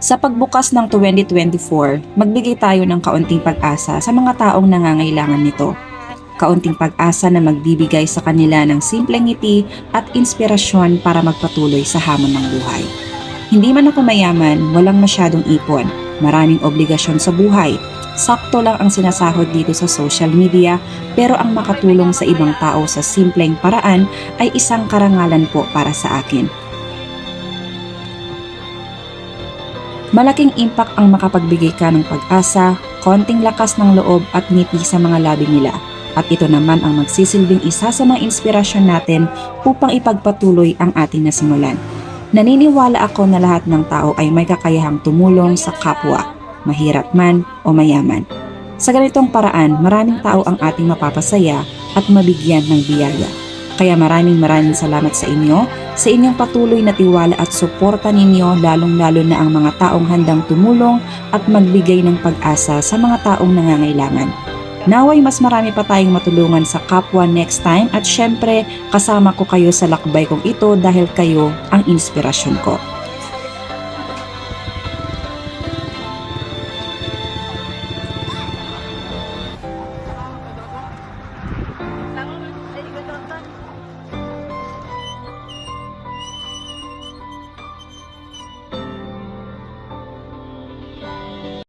Sa pagbukas ng 2024, magbigay tayo ng kaunting pag-asa sa mga taong nangangailangan nito. Kaunting pag-asa na magbibigay sa kanila ng simpleng ngiti at inspirasyon para magpatuloy sa hamon ng buhay. Hindi man ako mayaman, walang masyadong ipon, maraming obligasyon sa buhay. Sakto lang ang sinasahod dito sa social media, pero ang makatulong sa ibang tao sa simpleng paraan ay isang karangalan po para sa akin. Malaking impact ang makapagbigay ka ng pag-asa, konting lakas ng loob at ngiti sa mga labi nila. At ito naman ang magsisilbing isa sa mga inspirasyon natin upang ipagpatuloy ang ating nasimulan. Naniniwala ako na lahat ng tao ay may kakayahang tumulong sa kapwa, mahirap man o mayaman. Sa ganitong paraan, maraming tao ang ating mapapasaya at mabigyan ng biyaya. Kaya maraming maraming salamat sa inyo, sa inyong patuloy na tiwala at suporta ninyo lalong-lalo na ang mga taong handang tumulong at magbigay ng pag-asa sa mga taong nangangailangan. Naway mas marami pa tayong matulungan sa kapwa next time at syempre kasama ko kayo sa lakbay kong ito dahil kayo ang inspirasyon ko.